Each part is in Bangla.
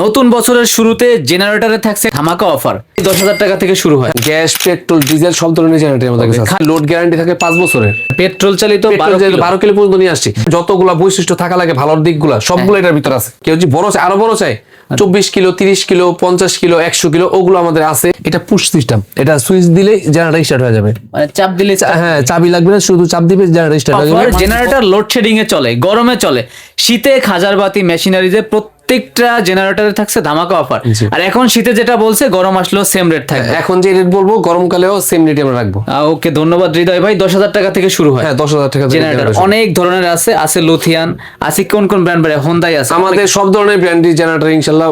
নতুন বছরের শুরুতে জেনারেটরে থাকছে ধামাকা অফার। দশ হাজার টাকা থেকে শুরু হয়। গ্যাস পেট্রোল ডিজেল সব ধরনের জেনারেটর আমাদের কাছে আছে। লোড গ্যারান্টি থাকে পাঁচ বছরের। পেট্রোল চালিত বারো কিলো। পর্যন্ত নিয়ে আসছি। যতগুলা বৈশিষ্ট্য থাকা লাগে ভালোর দিকগুলা সবগুলো হ্যাঁ। এটার ভিতরে আছে। কেউ যদি বড় চাই আরও বড় চাই চব্বিশ কিলো তিরিশ কিলো পঞ্চাশ কিলো একশো কিলো ওগুলো আমাদের আছে। এটা পুশ সিস্টেম এটা সুইচ দিলে জেনারেটর স্টার্ট হয়ে যাবে। মানে চাপ দিলে হ্যাঁ চাবি লাগবে না শুধু চাপ দিবে জেনারেটর স্টার্ট হয়ে যাবে। জেনারেটর লোডশেডিং এ চলে গরমে চলে। শীতে খাজারবাতি মেশিনারিজে প্রত্যেকটা জেনারেটরে থাকছে ধামাকা অফার আর এখন শীতে যেটা বলছে গরম আসলেও সেম রেট থাকবে। এখন যে রেট বলব গরমকালেও সেম রেটে আমরা রাখব। ওকে ধন্যবাদ হৃদয় ভাই। দশ হাজার টাকা থেকে শুরু হয়। হ্যাঁ দশ হাজার টাকা জেনারেটর অনেক ধরনের আছে। আছে লুথিয়ান আছে কোন কোন ব্র্যান্ড ব্র্যান্ড হোন্দাই আছে। আমাদের সব ধরনের ব্র্যান্ডের জেনারেটর ইনশাল্লাহ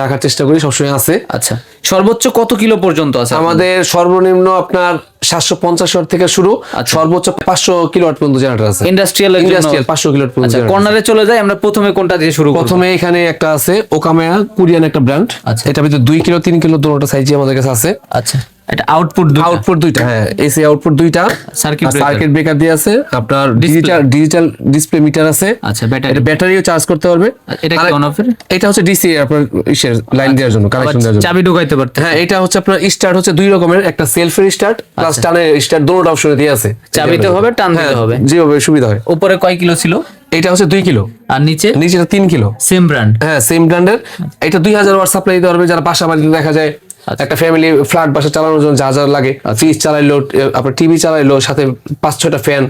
রাখার চেষ্টা করি সবসময় আছে। আচ্ছা সর্বোচ্চ কত কিলো পর্যন্ত আছে আমাদের সর্বনিম্ন আপনার সাতশো পঞ্চাশ ওয়াট থেকে শুরু আচ্ছা। সর্বোচ্চ পাঁচশো কিলো ওয়াট পর্যন্ত জেনারেটর আছে ইন্ডাস্ট্রিয়াল ইন্ডাস্ট্রিয়াল পাঁচশো কিলোওয়াট পর্যন্ত আচ্ছা। কর্নারে চলে যাই আমরা প্রথমে কোনটা দিয়ে শুরু প্রথমে এখানে একটা আছে ওকামেয়া কোরিয়ান একটা ব্র্যান্ড আচ্ছা। এটা ভিতরে দুই কিলো তিন কিলো দুটো সাইজে আমাদের কাছে আছে আচ্ছা এটা আউটপুট আউটপুট দুইটা। হ্যাঁ এসি আউটপুট দুইটা। Breaker। সার্কিট ব্রেকার দিয়ে আছে আপনার ডিজিটাল ডিজিটাল ডিসপ্লে মিটার আছে। আচ্ছা ব্যাটারি ব্যাটারিও চার্জ করতে পারবে। এটা কি অন অফের এটা হচ্ছে ডিসি আপনার ইসের লাইন দেওয়ার জন্য কানেকশন দেওয়ার জন্য। চাবি ঢুকাইতে পারতে হ্যাঁ এটা হচ্ছে আপনার স্টার্ট হচ্ছে দুই রকমের একটা সেলফের স্টার্ট প্লাস টানের স্টার্ট দুটো অপশনে দিয়ে আছে। আচ্ছা। চাবিতে হবে, টান দিতে হ্যাঁ, হবে। যেভাবে সুবিধা হয়। উপরে কয় কিলো ছিল? এটা হচ্ছে দুই কিলো। আর নিচে? নিচেটা তিন কিলো। সেম ব্র্যান্ড হ্যাঁ সেম ব্র্যান্ডের এটা দুই হাজার ওয়াট সাপ্লাই দিতে পারবে যারা বাসা বাড়িতে দেখা যায়। আচ্ছা। একটা ফ্যামিলি ফ্ল্যাট বাসা চালানোর জন্য যা যা লাগে ফ্রিজ চালাইলো আপনার টিভি চালাইলো সাথে পাঁচ ছয়টা ফ্যান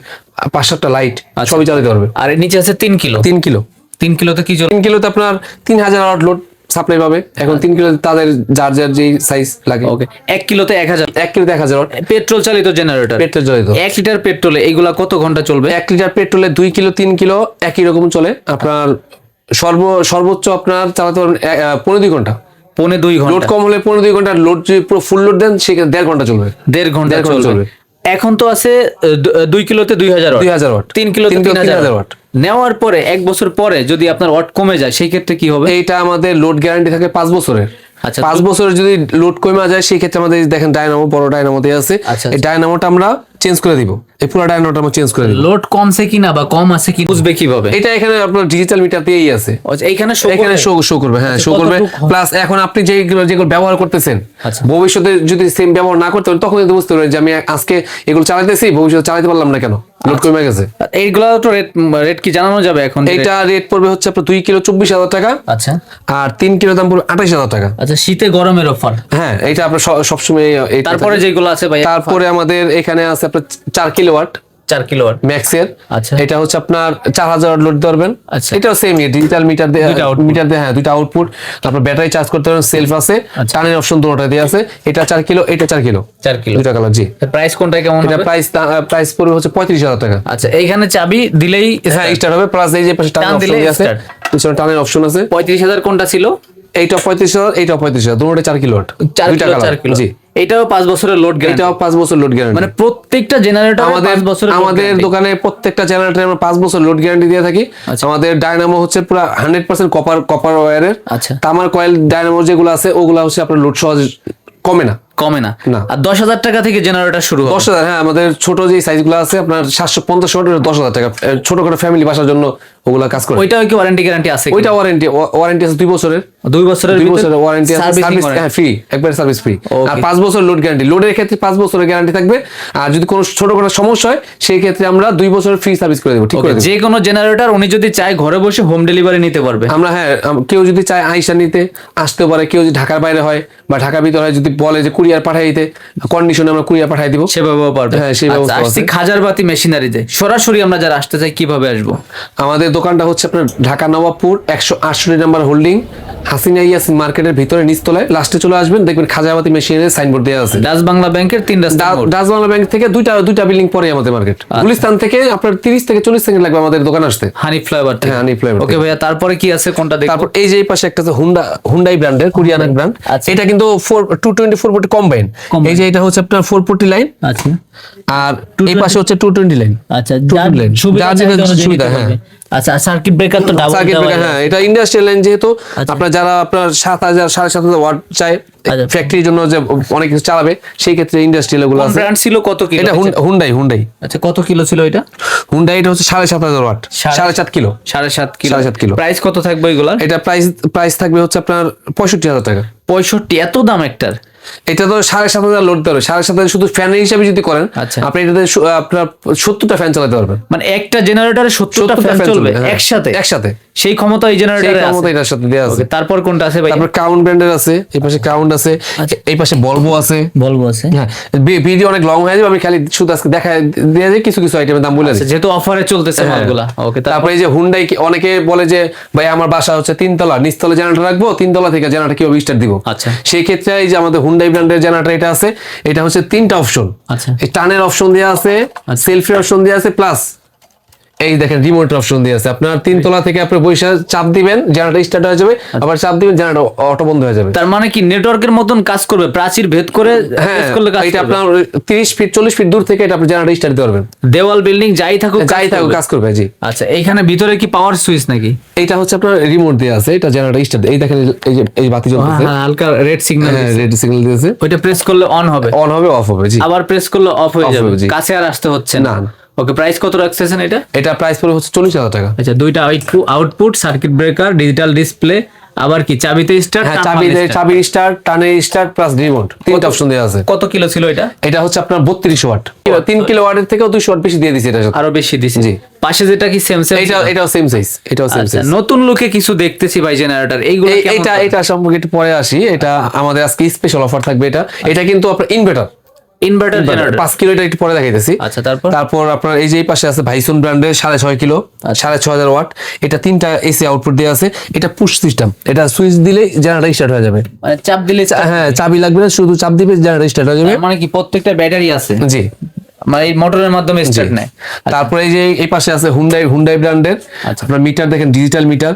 পাঁচ সাতটা লাইট আচ্ছা। সবই চালাতে পারবে। আর এর নিচে আছে তিন কিলো। তিন কিলো। তিন কিলোতে কি তিন কিলোতে আপনার তিন হাজার ওয়াট লোড সাপ্লাই পাবে। এখন তিন কিলো তাদের যার যার যেই সাইজ লাগে। ওকে এক কিলোতে এক হাজার। এক কিলোতে এক হাজার। পেট্রোল চালিত জেনারেটর পেট্রোল জড়িত এক লিটার পেট্রোলে এইগুলা কত ঘণ্টা চলবে? এক লিটার পেট্রোলে দুই কিলো তিন কিলো একই রকম চলে। আপনার সর্ব সর্বোচ্চ আপনার চালাতে পারবেন পনেরো দুই ঘণ্টা। পৌনে দুই লোড কম হলে পনেরো দুই ঘণ্টা লোড যদি পুরো ফুল লোড দেন সেক্ষেত্রে দেড় ঘণ্টা চলবে। দেড় ঘণ্টা চলবে। এখন তো আছে দুই কিলোতে দুই হাজার দুই হাজার ওয়াট। তিন কিলোতে তিন হাজার ওয়াট। নেওয়ার পরে এক বছর পরে যদি আপনার ওয়াট কমে যায় সেই ক্ষেত্রে কি হবে? এইটা আমাদের লোড গ্যারান্টি থাকে পাঁচ বছরের। আচ্ছা, পাঁচ বছরের যদি লোড কমে যায় সেই ক্ষেত্রে আমাদের দেখেন ডায়নামো বড় ডায়নামো দিয়ে আছে। আচ্ছা, এই ডায়নামোটা আমরা চেঞ্জ করে দিব। এই পুরো ডায়নামোটা আমরা চেঞ্জ করে দিব। লোড কমছে কিনা বা কম আছে কি বুঝবে কীভাবে? এটা এখানে আপনার ডিজিটাল মিটার দিয়েই আছে। আচ্ছা, এইখানে show এখানে শো শো করবে হ্যাঁ শো করবে। প্লাস এখন আপনি যেগুলো যেগুলো ব্যবহার করতেছেন আচ্ছা। ভবিষ্যতে যদি সেম ব্যবহার না করতে পারেন তখন কিন্তু বুঝতে পারবেন যে আমি আজকে এগুলো চালাতেছি ভবিষ্যতে চালাতে পারলাম না কেন? লোড কমে গেছে। এইগুলা তো রেট রেট কি জানানো যাবে এখন এইটা রেট পড়বে হচ্ছে আপনার দুই কিলো চব্বিশ হাজার টাকা আচ্ছা। আর তিন কিলো দাম পড়বে আঠাশ হাজার টাকা। আচ্ছা শীতে গরমের অফার হ্যাঁ এটা আপনার সবসময় তারপরে। যেগুলো আছে ভাই তারপরে আমাদের এখানে আছে আপনার চার কিলো ওয়াট। চার কিলো ম্যাক্সের। আচ্ছা। এটা হচ্ছে আপনার চার হাজার লোড দিতে পারবেন আচ্ছা। এটাও সেম ডিজিটাল মিটার দিয়ে মিটার দিয়ে হ্যাঁ দুইটা আউটপুট তারপর ব্যাটারি চার্জ করতে পারবেন সেলফ আছে। টানের অপশন দুটোটা দিয়ে আছে। এটা চার কিলো এটা চার কিলো। চার কিলো। দুইটা কালার জি। প্রাইস কোনটা কেমন এটা প্রাইস প্রাইস পড়বে হচ্ছে পঁয়ত্রিশ হাজার টাকা। আচ্ছা এইখানে চাবি দিলেই হ্যাঁ স্টার্ট হবে। প্লাস এই যে পাশে টান দিলে আছে পিছনে টানের অপশন আছে। পঁয়ত্রিশ হাজার কোনটা ছিল? এইটা পঁয়ত্রিশ হাজার এইটা পঁয়ত্রিশ হাজার। দুটোটা চার কিলো চার কিলো চার কিলো। জি। এটাও পাঁচ বছরের লোড গ্যারান্টি এটাও পাঁচ বছর লোড গ্যারান্টি মানে প্রত্যেকটা জেনারেটর আমাদের পাঁচ বছরের আমাদের দোকানে প্রত্যেকটা জেনারেটরে আমরা পাঁচ বছর লোড গ্যারান্টি দিয়ে থাকি। আচ্ছা। আমাদের ডায়নামো হচ্ছে পুরো হান্ড্রেড পার্সেন্ট কপার কপার আচ্ছা। তামার কয়েল ডায়নামো যেগুলো আছে ওগুলো হচ্ছে আপনার লোড সহজে কমে না। কমে না। আর দশ হাজার টাকা থেকে জেনারেটর শুরু দশ হাজার হ্যাঁ আমাদের ছোট যে সাইজগুলো আছে আপনার সাতশো পঞ্চাশ দশ হাজার টাকা এ, ছোটখাটো ফ্যামিলি বাসার জন্য ওগুলা কাজ করে। ওইটাও কি ওয়ারেন্টি গ্যারান্টি আছে ওইটা ওয়ারেন্টি ওয়ারেন্টি আছে দুই বছরের। দুই বছরের দুই বছরের ওয়ারেন্টি আছে সার্ভিস ফ্রি একবার সার্ভিস ফ্রি আর পাঁচ বছর লোড গ্যারান্টি লোডের ক্ষেত্রে পাঁচ বছরের গ্যারান্টি থাকবে। আর যদি কোনো ছোটখাটো সমস্যা হয় সেই ক্ষেত্রে আমরা দুই বছরের ফ্রি সার্ভিস করে দেবো ঠিক দেবো। যে কোনো জেনারেটর উনি যদি চায় ঘরে বসে হোম ডেলিভারি নিতে পারবে। আমরা হ্যাঁ কেউ যদি চায় আইসা নিতে আসতে পারে। কেউ যদি ঢাকার বাইরে হয় বা ঢাকার ভিতরে হয় যদি বলে যে কুরিয়ার পাঠাই দিতে কন্ডিশনে আমরা কুরিয়ার পাঠাই দিব। সেভাবেও পারবে। হ্যাঁ, সেই আচ্ছা, ব্যবস্থা আসছি আছে। খাজারবাতি মেশিনারিতে সরাসরি আমরা যারা আসতে চাই কীভাবে আসব? আমাদের দোকানটা হচ্ছে আপনার ঢাকা নবাবপুর একশো আটষট্টি নাম্বার হোল্ডিং। হাসিনা ইয়াসিন মার্কেটের ভিতরে নিচতলায়। লাস্টে চলে আসবেন দেখবেন খাজাবাতি মেশিনের সাইনবোর্ড দেওয়া আছে। ডাচ বাংলা ব্যাংকের তিন রাস্তা ডা- মোড়। ডাচ বাংলা ব্যাংক থেকে দুইটা দুইটা বিল্ডিং পরে আমাদের মার্কেট আচ্ছা। গুলিস্তান থেকে আপনার তিরিশ থেকে চল্লিশ সেকেন্ড লাগবে আমাদের দোকান আসতে। হানি ফ্লেভার হ্যাঁ, হানি flavor ওকে ভাইয়া তারপরে কি আছে কোনটা দেখব? তারপর এই যে এই পাশে একটা আছে হুন্ডা হুন্ডাই ব্র্যান্ডের কোরিয়ান এক ব্র্যান্ড আচ্ছা। এটা কিন্তু four two twenty four forty combine এই যে এটা হচ্ছে আপনার ফোর ফোর্টি লাইন আচ্ছা। আর এই পাশে হচ্ছে টু টোয়েন্টি লাইন আচ্ছা যার সুবিধা, হ্যাঁ। আচ্ছা সার্কিট ব্রেকার তো ডাবল সার্কিট ব্রেকার হ্যাঁ এটা ইন্ডাস্ট্রিয়াল লাইন যেহেতু আচ্ছা। আপনার যারা আপনার সাত হাজার সাড়ে সাত হাজার ওয়াট চায় আচ্ছা। ফ্যাক্টরির জন্য যে অনেক কিছু চালাবে সেই ক্ষেত্রে ইন্ডাস্ট্রিয়ালগুলো আছে। ব্র্যান্ড ছিল কত কিলো? এটা হুন্ডাই হুন্ডাই আচ্ছা কত কিলো ছিল এটা? হুন্ডাই এটা হচ্ছে সাড়ে সাত হাজার ওয়াট সাড়ে- সাড়ে সাত কিলো। সাড়ে সাত কিলো। সাড়ে সাত কিলো। প্রাইস কত থাকবে এগুলার? এটা প্রাইস প্রাইস থাকবে হচ্ছে আপনার পঁয়ষট্টি হাজার টাকা। পঁয়ষট্টি এত দাম একটার? এটা তো সাড়ে সাত হাজার লোড দিতে হবে সাড়ে সাত হাজার শুধু ফ্যানের হিসাবে যদি করেন আচ্ছা। আপনি এটাতে আপনার সত্তরটা ফ্যান চালাতে পারবেন। মানে একটা জেনারেটরে সত্তরটা ফ্যান চলবে হ্যাঁ। একসাথে? একসাথে। সেই ক্ষমতা এই জেনারেটরে ক্ষমতা এটার সাথে দেওয়া আছে। তারপর কোনটা আছে ভাই? তারপর ক্রাউন ব্র্যান্ডের আছে এই পাশে ক্রাউন আছে আচ্ছা। এই পাশে বলব আছে। বলব আছে। হ্যাঁ ভিডিও অনেক লং হয়ে যাবে আমি খালি শুধু আজকে দেখা দিয়ে যাই কিছু কিছু আইটেমের দাম বলে আচ্ছা, দিই। যেহেতু অফারে চলতেছে হ্যাঁ। মালগুলা। ওকে তারপর এই যে হুন্ডাই অনেকে বলে যে ভাই আমার বাসা হচ্ছে তিনতলা নিচতলা জেনারেটর রাখব তিনতলা থেকে জেনারেটর কীভাবে স্টার্ট দিব। আচ্ছা। সেই ক্ষেত্রে এই যে আমাদের হুন্ডাই ব্র্যান্ডের জেনারেটর এটা আছে। এটা হচ্ছে তিনটা অপশন আচ্ছা। এই টানের অপশন দেওয়া আছে সেলফি অপশন দেওয়া আছে প্লাস এই দেখেন রিমোট অপশন দিয়ে আছে। আপনার তিনতলা থেকে আপনি বৈশা চাপ দিবেন জেনারেটর স্টার্ট হয়ে যাবে আবার চাপ দিবেন জেনারেটর অটো বন্ধ হয়ে যাবে। তার মানে কি নেটওয়ার্কের মতন কাজ করবে? প্রাচীর ভেদ করে হ্যাঁ করলে কাজ এটা আপনার তিরিশ ফিট চল্লিশ ফিট দূর থেকে এটা আপনি জেনারেটর স্টার্ট দিতে পারবেন। দেওয়াল বিল্ডিং যাই থাকুক যাই থাকুক কাজ করবে জি। আচ্ছা এইখানে ভিতরে কি পাওয়ার সুইচ নাকি? এটা হচ্ছে আপনার রিমোট দিয়ে আছে এটা জেনারেটর স্টার্ট এই দেখেন এই যে এই বাতি জ্বলতেছে। হ্যাঁ, হালকা রেড সিগন্যাল রেড সিগন্যাল দিয়েছে। ওইটা প্রেস করলে অন হবে। অন হবে অফ হবে জি। আবার প্রেস করলে অফ হয়ে যাবে। কাছে আর আসতে হচ্ছে না। ওকে প্রাইস কত রাখছেন এটা? এটা প্রাইস পড়ে হচ্ছে চল্লিশ হাজার টাকা। আচ্ছা দুইটা output circuit breaker digital display আবার কি চাবিতে স্টার্ট হ্যাঁ চাবি চাবির স্টার্ট টানের স্টার্ট প্লাস রিমোট তিনটা অপশন দেওয়া আছে। কত কিলো ছিল এটা? এটা হচ্ছে আপনার বত্রিশ ওয়াট। তিন কিলো ওয়াটের থেকেও দুশো ওয়াট বেশি দিয়ে দিচ্ছে এটা। আরও বেশি দিছি। জি। পাশে যেটা কি সেম সেম এটা এটাও সেম সাইজ এটাও সেম আচ্ছা সাইজ নতুন লুকে কিছু দেখতেছি ভাই জেনারেটর এইগুলো এটা এটা সম্পর্কে একটু পরে আসি এটা আমাদের আজকে স্পেশাল অফার থাকবে এটা। এটা কিন্তু আপনার ইনভার্টার ইনভার্টার জেনারেটর পাঁচ কিলো এটা একটু পরে দেখাইতেছি। আচ্ছা তারপর? তারপর আপনার এই যে এই পাশে আছে ভাইসন ব্র্যান্ডের সাড়ে ছয় কিলো আচ্ছা। সাড়ে ছয় হাজার ওয়াট। এটা তিনটা এসি আউটপুট দিয়ে আছে। এটা পুশ সিস্টেম এটা সুইচ দিলে জেনারেটর স্টার্ট হয়ে যাবে। মানে চাপ দিলে হ্যাঁ চাবি লাগবে না শুধু চাপ দিবে জেনারেটর স্টার্ট হয়ে যাবে। মানে কি প্রত্যেকটা ব্যাটারি আছে? জি। মানে এই মোটরের মাধ্যমে স্টার্ট নেয়। তারপরে এই যে এই পাশে আছে হুন্ডাই হুন্ডাই ব্র্যান্ডের আচ্ছা। আপনার মিটার দেখেন ডিজিটাল মিটার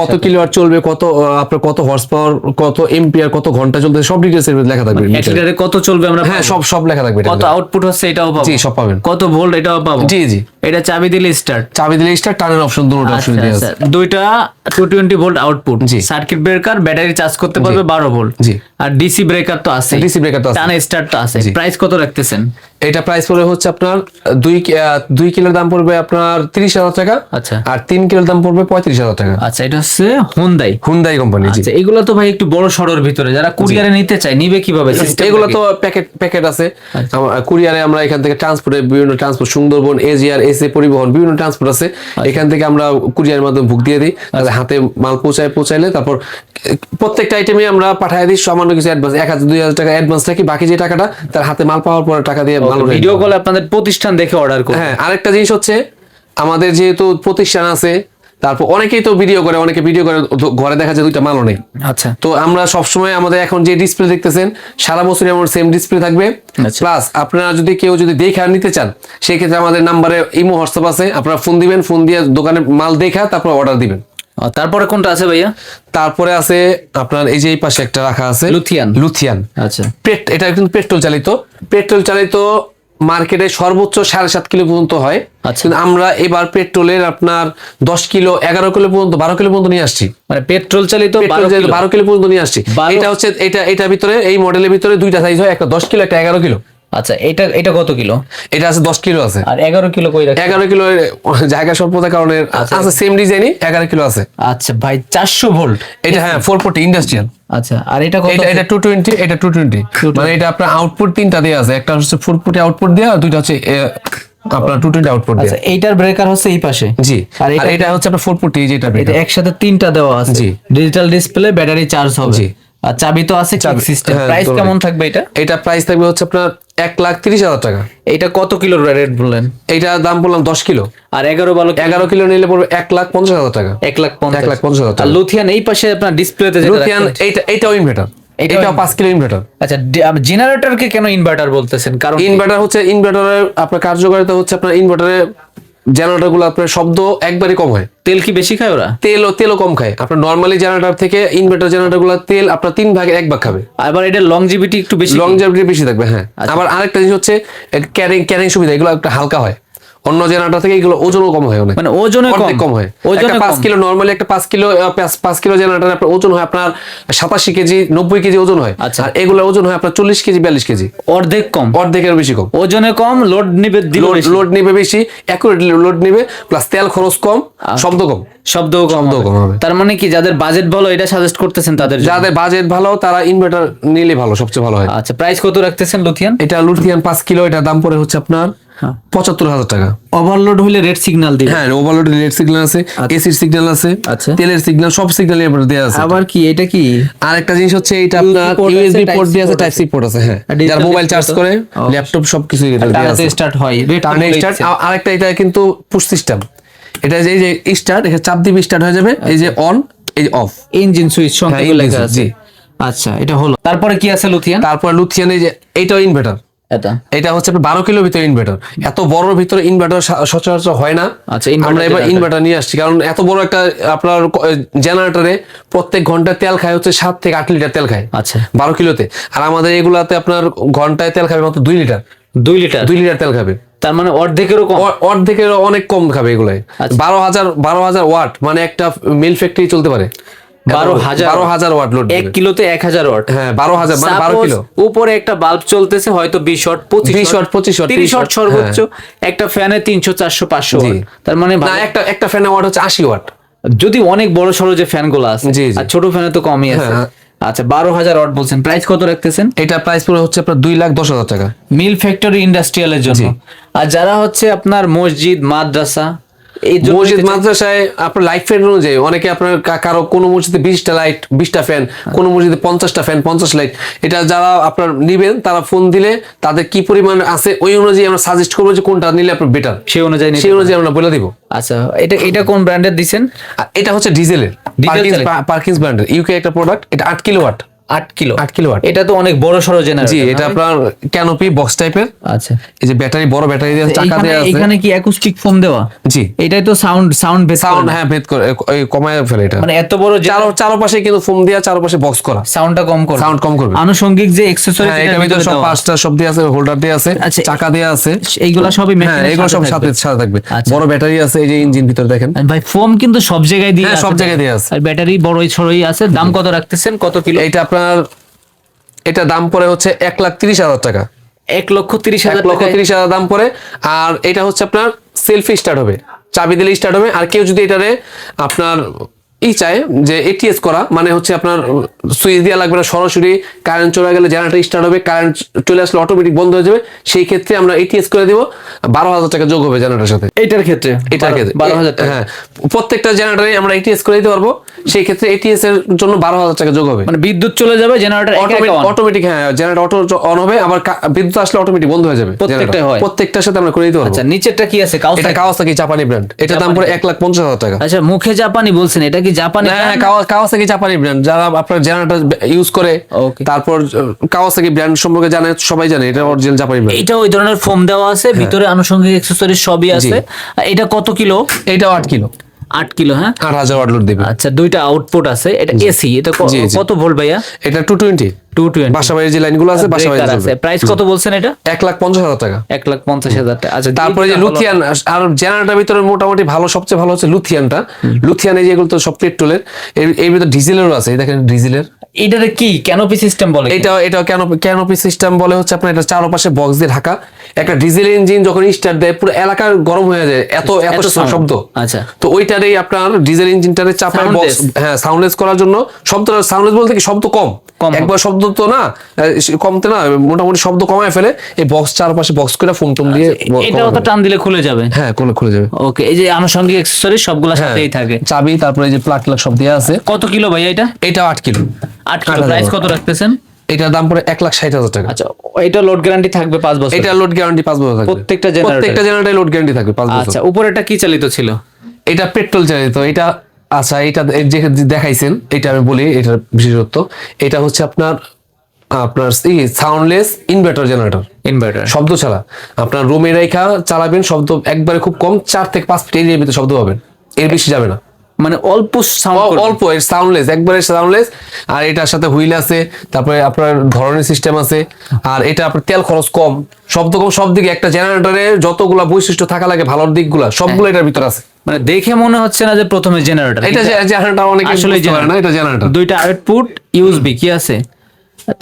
কত। কিলোয়াট চলবে কত আপনার কত হর্স পাওয়ার কত এম্পিয়ার কত ঘণ্টা চলবে সব ডিটেলস এর লেখা থাকবে। লিটারে কত চলবে আমরা হ্যাঁ সব সব লেখা থাকবে কত আউটপুট হচ্ছে এটাও পাবো? জি, সব পাবেন। কত ভোল্ট এটাও পাবো? জি জি। এটা চাবি দিলে স্টার্ট চাবি দিলে স্টার টানের অপশন দুটো অপশন দিয়ে আছে। দুইটা two twenty volt output. Circuit breaker battery charge করতে পারবে বারো ভোল্ট জি। আর ডিসি ব্রেকার তো আছে। DC breaker তো আছে। টানে স্টার্ট তো আছে। প্রাইস কত রাখতেছেন? এটা প্রাইস পড়বে হচ্ছে আপনার দুই কি- আহ, দুই কিলোর দাম পড়বে আপনার তিরিশ হাজার টাকা। আচ্ছা। আর তিন কিলোর দাম পড়বে পঁয়ত্রিশ হাজার টাকা। আচ্ছা এটা হচ্ছে হুন্দাই হুন্ডাই কোম্পানি জি। আচ্ছা এগুলো তো ভাই একটু বড় সড়োর ভিতরে। যারা কুরিয়ারে নিতে চায় নিবে কীভাবে? এগুলো তো প্যাকেট প্যাকেট আছে। আচ্ছা। কুরিয়ারে আমরা এখান থেকে ট্রান্সপোর্টে বিভিন্ন ট্রান্সপোর্ট সুন্দরবন এজিআর এসে পরিবহন বিভিন্ন ট্রান্সপোর্ট আছে। আচ্ছা। এখান থেকে আমরা কুরিয়ার মাধ্যমে বুক দিয়ে দিই। তাদের হাতে মাল পৌঁছায় পৌঁছাইলে তারপর প্রত্যেকটা আইটেমে আমরা পাঠিয়ে দিই সামান্য কিছু অ্যাডভান্স এক হাজার দুই হাজার টাকা অ্যাডভান্স রাখি বাকি যে টাকাটা তার হাতে মাল পাওয়ার পরে টাকা দিয়ে মাল ভিডিও কল কলে আপনাদের প্রতিষ্ঠান দেখে অর্ডার করুন হ্যাঁ আরেকটা জিনিস হচ্ছে আমাদের যেহেতু প্রতিষ্ঠান আছে তারপর অনেকেই তো ভিডিও করে অনেকে ভিডিও করে ঘরে দেখা যায় দুইটা মালও নেই। আচ্ছা। তো আমরা সবসময় আমাদের এখন যে ডিসপ্লে দেখতেছেন সারা বছরই আমার সেম ডিসপ্লে থাকবে। আচ্ছা। প্লাস আপনারা যদি কেউ যদি দেখে আর নিতে চান সেই ক্ষেত্রে আমাদের নাম্বারে ইমো হোয়াটসঅ্যাপ আছে আপনারা ফোন দিবেন ফোন দিয়ে দোকানে মাল দেখা তারপর অর্ডার দিবেন। তারপরে কোনটা আছে ভাইয়া? তারপরে আছে আপনার এই যে এই পাশে একটা রাখা আছে। লুথিয়ান। লুথিয়ান। আচ্ছা। পেট এটা কিন্তু পেট্রোল চালিত। পেট্রোল চালিত মার্কেটে সর্বোচ্চ সাড়ে সাত কিলো পর্যন্ত হয় আচ্ছা। কিন্তু আমরা এবার পেট্রোলের আপনার দশ কিলো এগারো কিলো পর্যন্ত বারো কিলো পর্যন্ত নিয়ে আসছি মানে পেট্রোল চালিত পেট্রোল 12 চালিত কিলো। বারো কিলো পর্যন্ত নিয়ে আসছি এটা হচ্ছে এটা এটা ভিতরে এই মডেলের ভিতরে দুইটা সাইজ হয় একটা দশ কিলো একটা এগারো কিলো আচ্ছা এটা এটা কত কিলো? এটা আছে দশ কিলো আছে। আর এগারো কিলো কই রাখছে এগারো কিলো জায়গা স্বল্পতার কারণে আছে সেম ডিজাইনই এগারো কিলো আছে। আচ্ছা ভাই চারশো ভোল্ট। এটা হ্যাঁ ফোর ফোর্টি ইন্ডাস্ট্রিয়াল আচ্ছা আর এটা কত এটা টু টোয়েন্টি এটা টু টোয়েন্টি মানে এটা আপনার আউটপুট তিনটা দেওয়া আছে একটা হচ্ছে ফোর ফোর্টি আউটপুট দেওয়া আর দুইটা হচ্ছে আপনার টু টোয়েন্টি আউটপুট আচ্ছা এইটার ব্রেকার হচ্ছে এই পাশে। জি আর এটা এটা হচ্ছে আপনার ফোর ফোর্টি যেটা একসাথে তিনটা দেওয়া আছে। জি। ডিজিটাল ডিসপ্লে ব্যাটারি চার্জ হবে। জি। আর চাবি তো আছে চাবি, সিস্টেম প্রাইস কেমন থাকবে এটা? এটা প্রাইস থাকবে হচ্ছে আপনার এক লাখ তিরিশ হাজার টাকা। এটা কত কিলোর রেট বললেন? এটা দাম বললাম দশ কিলো। আর এগারো বারো এগারো কিলো নিলে পড়বে এক লাখ পঞ্চাশ হাজার টাকা। এক লাখ এক লাখ পঞ্চাশ হাজার টাকা। লুথিয়ান এই পাশে আপনার ডিসপ্লেতে লুথিয়ান এইটা এটাও ইনভার্টার এটাও পাঁচ কিলো ইনভার্টার আচ্ছা জেনারেটরকে কেন ইনভার্টার বলতেছেন? কারণ ইনভার্টার হচ্ছে ইনভার্টারের আপনার কার্যকারিতা হচ্ছে আপনার ইনভার্টারের জেনারেটরগুলো আপনার শব্দ একবারে কম হয়। তেল কি বেশি খায় ওরা? তেলও তেলও কম খায়। আপনার নর্মালি জেনারেটর থেকে ইনভার্টার জেনারেটরগুলো তেল আপনার তিন ভাগে এক ভাগ খাবে। আবার এটা লংজিভিটি একটু বেশি লং জার্নি বেশি থাকবে হ্যাঁ। আবার আরেকটা জিনিস হচ্ছে ক্যারিং ক্যারিং সুবিধা এগুলো একটা হালকা হয়। অন্য জেনারেটর থেকে এগুলো ওজনও কম হয় অনেক। মানে ওজনে কম। কম হয়। ওজনে পাঁচ কিলো নর্মালি একটা পাঁচ কিলো পাঁচ- কিলো জেনারেটর আপনার ওজন হয় আপনার সাতাশি কেজি নব্বই কেজি ওজন হয়। আচ্ছা। আর এগুলোর ওজন হয় আপনার চল্লিশ কেজি বিয়াল্লিশ কেজি। অর্ধেক কম। অর্ধেকের বেশি কম। ওজনে কম লোড নিবে লোড নিবে বেশি অ্যাকুরেট লোড নিবে প্লাস তেল খরচ কম শব্দ কম। শব্দও কম। কম হবে। তার মানে কি যাদের বাজেট ভালো এটা সাজেস্ট করতেছেন তাদের যাদের বাজেট ভালো তারা ইনভার্টার নিলে ভালো সবচেয়ে ভালো হয়। আচ্ছা প্রাইস কত রাখতেছেন লুথিয়ান? এটা লুথিয়ান পাঁচ কিলো এটার দাম পড়ে হচ্ছে আপনার। পঁচাত্তর হাজার টাকা। ওভারলোড হলে রেড সিগন্যাল দিবে। হ্যাঁ ওভারলোড রেড সিগন্যাল আছে এসির সিগন্যাল আছে আচ্ছা। তেলের সিগন্যাল সব সিগন্যাল এর দেওয়া আছে। আবার কি এটা কি? আর একটা জিনিস হচ্ছে এটা আপনার ইউএসবি পোর্ট দিয়ে আছে টাইপ সি পোর্ট আছে। হ্যাঁ। যার মোবাইল চার্জ করে ল্যাপটপ সবকিছু এটা টানাতে আছে। স্টার্ট হয়। রেড টার্ন স্টার্ট আর একটা এটা কিন্তু পুশ সিস্টেম এটা যে এই যে স্টার্ট এখানে চাপ দিবি স্টার্ট হয়ে যাবে এই যে অন এই যে অফ ইঞ্জিন সুইচ সঙ্গে হ্যাঁ, লেখা আছে। আচ্ছা এটা হলো। তারপরে কি আছে লুথিয়ান? তারপরে লুথিয়ান এই যে এইটাও ইনভার্টার এটা? এটা হচ্ছে বারো কিলোর ভিতরে ইনভার্টার এত বড় ভিতরে ইনভার্টার সচরাচর হয় না। আচ্ছা, আমরা এবার ইনভার্টার নিয়ে আসছি। কারণ এত বড় একটা আপনার জেনারেটরে প্রত্যেক ঘন্টায় তেল খায় হচ্ছে সাত থেকে আট লিটার তেল খায়। আচ্ছা। বারো কিলোতে। আর আমাদের এগুলাতে আপনার ঘন্টায় তেল খাবে মাত্র দুই লিটার। দুই লিটার? দুই লিটার তেল খাবে। তার মানে অর্ধেকেরও কম? অ- অর্ধেকের অনেক কম খাবে এগুলাই আচ্ছা। বারো হাজার বারো হাজার ওয়াট মানে একটা মিল ফ্যাক্টরি চলতে পারে। বারো হাজার বারো হাজার ওয়াট লোড এক কিলোতে এক হাজার ওয়াট। হ্যাঁ বারো হাজার মানে বারো কিলো। উপরে একটা বাল্ব চলতেছে হয়তো বিশ ওয়াট পঁচিশ 20 watt, 25 watt, তিরিশ 30 ওয়াট সর্বোচ্চ একটা ফ্যানে তিনশো চারশো পাঁচশো তার মানে একটা একটা ফ্যানের ওয়াট হচ্ছে আশি ওয়াট। যদি অনেক বড় সড়ো যে ফ্যানগুলো আছে। আর ছোট ফ্যানে তো কমই আছে। হ্যাঁ। আচ্ছা বারো হাজার ওয়াট বলছেন। প্রাইস কত রাখতেছেন? এটা প্রাইস পড়ে হচ্ছে আপনার দুই লাখ দশ হাজার টাকা। মিল ফ্যাক্টরি ইন্ডাস্ট্রিয়ালের জন্য। আর যারা হচ্ছে আপনার মসজিদ মাদ্রাসা মসজিদ মাদ্রাসায় আপনার লাইট ফ্যান অনুযায়ী অনেকে আপনার কারও কোনো মসজিদে বিশটা লাইট বিশটা ফ্যান কোনো মসজিদে পঞ্চাশটা ফ্যান পঞ্চাশ লাইট এটা যারা আপনার নিবেন তারা ফোন দিলে তাদের কি পরিমাণ আছে ওই অনুযায়ী আমরা সাজেস্ট করব যে কোনটা নিলে আপনার বেটার সেই অনুযায়ী সেই অনুযায়ী আমরা বলে দিব। আচ্ছা এটা এটা কোন ব্র্যান্ডের আর এটা হচ্ছে ডিজেলের। পার্কিংস ব্র্যান্ডের ইউকে একটা প্রোডাক্ট এটা আট কিলো ওয়াট আট কিলো। আট কিলো এটা তো অনেক বড় সড়ো জি এটা আপনার ক্যানোপি বক্স টাইপের আচ্ছা। এই যে ব্যাটারি বড় ব্যাটারি দেওয়া চাকা দেওয়া আছে। এখানে কি অ্যাকুস্টিক ফোম দেওয়া? জি। এটাই তো সাউন্ড সাউন্ড সাউন্ড হ্যাঁ ভেদ করে কমায় ফেলে এটা। মানে এত বড় চারো চারপাশে কিন্তু ফোম দেওয়া চারপাশে বক্স করা। সাউন্ডটা কম করে। সাউন্ড কম করবে। আনুষঙ্গিক যে অ্যাকসেসরি হ্যাঁ এটার ভিতরে সব পাঁচটা সব দিয়ে আছে হোল্ডার দিয়ে আছে আচ্ছা, চাকা দিয়ে আছে। এইগুলা সবই হ্যাঁ এগুলো সব সাথে সাথে থাকবে। আচ্ছা। বড় ব্যাটারি আছে এই যে ইঞ্জিন ভিতরে দেখেন। ভাই ফোম কিন্তু সব জায়গায় দিয়ে হ্যাঁ, সব জায়গায় দিয়ে আছে। আর ব্যাটারি বড়ই ছড়ই আছে দাম কত রাখতেছেন? কত কিলো? এইটা আপনার এটা দাম পড়ে হচ্ছে এক লাখ তিরিশ হাজার টাকা। এক লক্ষ তিরিশ হাজার লক্ষ ত্রিশ তিরিশ হাজার দাম পড়ে। আর এটা হচ্ছে আপনার সেলফি স্টার্ট হবে। চাবি দিলে স্টার্ট হবে। আর কেউ যদি এটারে আপনার ই চায় যে এটিএস করা মানে হচ্ছে আপনার সুইচ দেওয়া লাগবে না সরাসরি কারেন্ট চলে গেলে জেনারেটর স্টার্ট হবে কারেন্ট চলে আসলে অটোমেটিক বন্ধ হয়ে যাবে। সেই ক্ষেত্রে আমরা এটিএস করে দিব বারো হাজার টাকা যোগ হবে জেনারেটর সাথে। এটার ক্ষেত্রে? এটার ক্ষেত্রে। বারো হাজার হ্যাঁ প্রত্যেকটা জেনারেটরে আমরা এটিএস করে দিতে পারব। সেই ক্ষেত্রে এটিএস এর জন্য বারো হাজার টাকা যোগ হবে। মানে বিদ্যুৎ চলে যাবে জেনারেটর অটোমেটিক হ্যাঁ জেনারেটর অটো অন হবে আবার বিদ্যুৎ আসলে অটোমেটিক বন্ধ হয়ে যাবে generator। হয়। প্রত্যেকটার সাথে আমরা করে দিতে পারব। আচ্ছা নিচেরটা কি আছে? এটা কাওয়াসাকি জাপানি ব্র্যান্ড এটা দাম পড়ে এক লাখ পঞ্চাশ হাজার টাকা। আচ্ছা মুখে জাপানি বলছেন এটা কি জাপানি হ্যাঁ কাওয়াসাকি জাপানি ব্র্যান্ড যারা আপনার জেনারেটর ইউজ করে. তারপর কাওয়াসাকি ব্র্যান্ড সম্পর্কে জানে সবাই জানে এটা অরিজিনাল জাপানি ব্র্যান্ড এটা ওই ধরনের ফোম দেওয়া আছে ভিতরে আনুষঙ্গিক অ্যাকসেসরি সবই আছে। এটা কত কিলো? এইটাও আট কিলো। আট কিলো হ্যাঁ? আট হাজার ওয়াট লোড দেবে? আচ্ছা দুইটা আউটপুট আছে। এটা এসি এটা। কত ভোল্ট ভাইয়া? এটা টু টোয়েন্টি টু টোয়েন্টি বাসাবাড়ির যে লাইনগুলো আছে বাসাবাড়ির আছে। প্রাইস কত বলছেন এটা? এক লাখ পঞ্চাশ হাজার টাকা। এক লাখ পঞ্চাশ হাজার টাকা। আচ্ছা তারপরে যে লুথিয়ান আর জেনারেটার ভিতরে মোটামুটি ভালো সবচেয়ে ভালো হচ্ছে লুথিয়ানটা। লুথিয়ানে যেগুলো তো সব পেট্রোলের এর ভিতরে ডিজেলেরও আছে। দেখেন ডিজেলের এটাতে কি? ক্যানোপি সিস্টেম বলে এটা এটা কেন ক্যানোপি সিস্টেম বলে হচ্ছে আপনার এটা চারপাশে বক্স দিয়ে ঢাকা। একটা ডিজেল ইঞ্জিন যখন স্টার্ট দেয় পুরো এলাকা গরম হয়ে যায়। এত এত শব্দ। আচ্ছা। তো ওইটারই আপনার ডিজেল ইঞ্জিনটারে চাপায়। বক্স হ্যাঁ সাউন্ডলেস করার জন্য শব্দটা সাউন্ডলেস বলতে কি শব্দ কম? একবার শব্দ তো না কমতে না মোটামুটি শব্দ কমায় ফেলে এই বক্স চারপাশে বক্স করে ফোন টোন দিয়ে ব- এটাও তো টান দিলে খুলে যাবে। হ্যাঁ কোলে খুলে যাবে। ওকে এই যে আনুষঙ্গিক অ্যাকসেসরি সবগুলো হ্যাঁ। সাথেই থাকে। চাবি তারপরে এই যে প্লাগ প্লাগ সব দেওয়া আছে। কত কিলো ভাই এটা? এটা আট কিলো। আট কিলো হাজার প্রাইস টাকা। কত রাখতেছেন? এটার দাম পড়ে এক লাখ ষাট হাজার টাকা। আচ্ছা এটা লোড গ্যারান্টি থাকবে পাঁচ বছর এটা লোড গ্যারান্টি পাঁচ বছর থাকবে। প্রত্যেকটা generator-এ? প্রত্যেকটা জেনারেটর লোড গ্যারান্টি থাকবে পাঁচ বছর। আচ্ছা উপরেটা কি চালিত ছিল? এটা পেট্রোল চালিত। এটা আচ্ছা এটা যে দেখাইছেন এটা আমি বলি এটার বিশেষত্ব। এটা হচ্ছে আপনার আপনার সাউন্ডলেস ইনভার্টার জেনারেটর ইনভার্টার শব্দ ছাড়া। আপনার রুমে রেখা চালাবেন শব্দ একবারে খুব কম চার থেকে পাঁচ এরিয়ার ভিতরে শব্দ পাবেন। এর বেশি যাবে না। মানে অল্প সাউন্ড অল্প সাউন্ডলেস একবারে সাউন্ডলেস আর এটার সাথে হুইল আছে তারপরে আপনার ধরনের সিস্টেম আছে আর এটা আপনার তেল খরচ কম শব্দ কম সব দিকে একটা জেনারেটরে যতগুলো বৈশিষ্ট্য থাকা লাগে ভালো দিকগুলো সবগুলো এটার ভিতর আছে। মানে দেখে মনে হচ্ছে না যে প্রথমে জেনারেটর এটা জেনারেটর অনেক আসলে না এটা জেনারেটর দুইটা আউটপুট ইউএসবি কি আছে?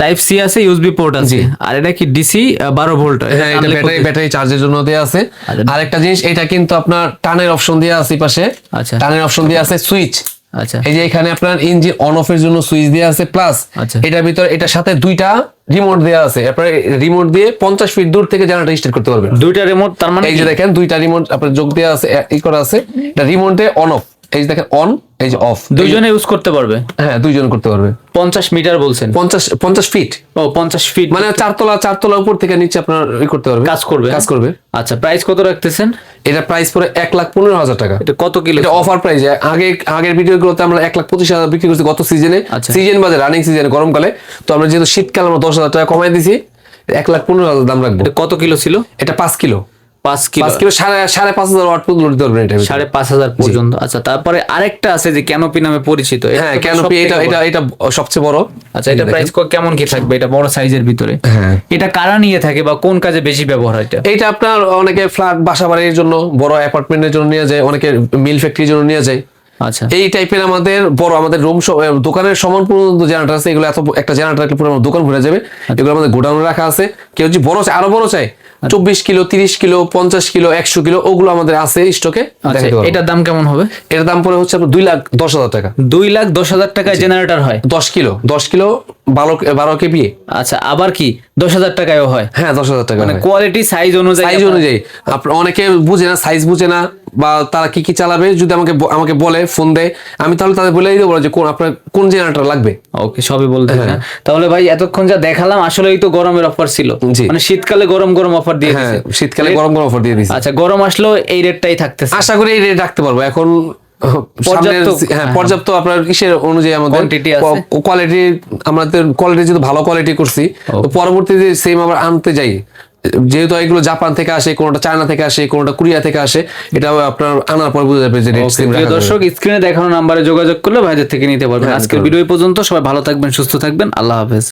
টাইপ সি আছে ইউএসবি পোর্ট আছে। আর এটা কি ডিসি বারো ভোল্ট হ্যাঁ এটা ব্যাটারি ব্যাটারি চার্জের জন্য দেওয়া আছে। আচ্ছা। আর একটা জিনিস এটা কিন্তু আপনার টানের অপশন দেওয়া আছে পাশে। আচ্ছা। টানের অপশন দেওয়া আছে সুইচ আচ্ছা। এই যে এখানে আপনার ইঞ্জিন অন অফ এর জন্য সুইচ দেওয়া আছে প্লাস আচ্ছা। এটার ভিতরে এটার সাথে দুইটা রিমোট দেওয়া আছে। আপনার রিমোট দিয়ে পঞ্চাশ ফিট দূর থেকে জেনারেটর স্টার্ট করতে পারবেন। দুইটা রিমোট তার মানে এই যে দেখেন দুইটা রিমোট আপনার যোগ দেওয়া আছে ই করা আছে। এটা রিমোটে অন অফ এই যে দেখেন অন এই যে অফ দুইজনে ইউজ করতে পারবে। হ্যাঁ দুইজন করতে পারবে। পঞ্চাশ মিটার বলছেন। পঞ্চাশ পঞ্চাশ ফিট ও পঞ্চাশ ফিট মানে চারতলা চারতলা উপর থেকে নিচে আপনার ই করতে পারবে। কাজ করবে। কাজ করবে। আচ্ছা প্রাইস কত রাখতেছেন? এটা প্রাইস পরে এক লাখ পনেরো হাজার টাকা। এটা কত কিলো? এটা অফার প্রাইস আগে আগের ভিডিওগুলোতে আমরা এক লাখ পঁচিশ হাজার বিক্রি করছি গত সিজনে। সিজন বাজে রানিং সিজনে গরমকালে। তো আমরা যেহেতু শীতকালে আমরা দশ হাজার টাকা কমাই দিছি এক লাখ পনেরো হাজার দাম রাখব। এটা কত কিলো ছিল? এটা পাঁচ কিলো। পাঁচ কিলো। কিলো সাড়ে সাড়ে পাঁচ হাজার ওয়াট পর্যন্ত ধরবেন এটা সাড়ে পাঁচ হাজার পর্যন্ত। আচ্ছা তারপরে আরেকটা আছে যে ক্যানোপি নামে পরিচিত। হ্যাঁ সবথেকে এটা এটা এটা সবচেয়ে বড়। আচ্ছা এটা প্রাইস কেমন কি থাকবে? এটা বড় সাইজের ভিতরে। হ্যাঁ। এটা কারা নিয়ে থাকে বা কোন কাজে বেশি ব্যবহার হয় এটা? এইটা আপনার অনেকে ফ্ল্যাট বাসা বাড়ির জন্য বড় অ্যাপার্টমেন্টের জন্য নিয়ে যায় অনেকে মিল ফ্যাক্টরির জন্য নিয়ে যায়। আচ্ছা। এই টাইপের আমাদের বড় আমাদের রুম দোকানের সমান পর্যন্ত জেনারেটর আছে এগুলো এত একটা জেনারেটর পুরো দোকান ভরে যাবে। আচ্ছা। এগুলো আমাদের গোডাউনে রাখা আছে। কেউ যদি বড় চাই আরও বড় চাই চব্বিশ কিলো তিরিশ কিলো পঞ্চাশ কিলো একশো কিলো ওগুলো আমাদের আছে স্টকে আচ্ছা এটার দাম কেমন হবে? এর দাম পড়ে হচ্ছে আপনার দুই লাখ দশ হাজার টাকা। দুই লাখ দশ হাজার টাকায় জেনারেটর হয়? দশ কিলো দশ কিলো বারো বারো কেবি আচ্ছা আবার কি? দশ হাজার টাকায়ও হয়? হ্যাঁ দশ হাজার টাকা মানে কোয়ালিটি সাইজ অনুযায়ী সাইজ অনুযায়ী। আপনার অনেকে বুঝে না সাইজ বুঝে না বা তারা কি কি চালাবে যদি আমাকে আমাকে বলে ফোন দেয় আমি তাহলে তাদের বলে দেবো যে কোন আপনার কোন জেনারেটর লাগবে। ওকে সবই বলতে হ্যাঁ। তাহলে ভাই এতক্ষণ যা দেখালাম আসলেই তো গরমের অফার ছিল। মানে শীতকালে গরম গরম অফার দিয়ে হ্যাঁ দিছে। শীতকালে গরম গরম অফার দিয়ে দিচ্ছি আচ্ছা গরম আসলেও এই রেটটাই থাকতেছে। আশা করি এই রেট রাখতে পারব। এখন পর্যাপ্ত- হ্যাঁ হ্যাঁ। পর্যাপ্ত আপনার ইসের অনুযায়ী আমাদের কোয়ালিটি আমাদের কোয়ালিটি যদি ভালো কোয়ালিটি করছি তো পরবর্তীতে সেম আবার আনতে যাই। যেহেতু এগুলো জাপান থেকে আসে কোনোটা চায়না থেকে আসে কোনোটা কোরিয়া থেকে আসে এটা আপনার আনার পর বুঝে যাবে যে দর্শক স্ক্রিনে দেখানো নাম্বারে যোগাযোগ করলে ভাইদের থেকে নিতে পারবেন। আজকের ভিডিও পর্যন্ত সবাই ভালো থাকবেন সুস্থ থাকবেন আল্লাহ হাফেজ।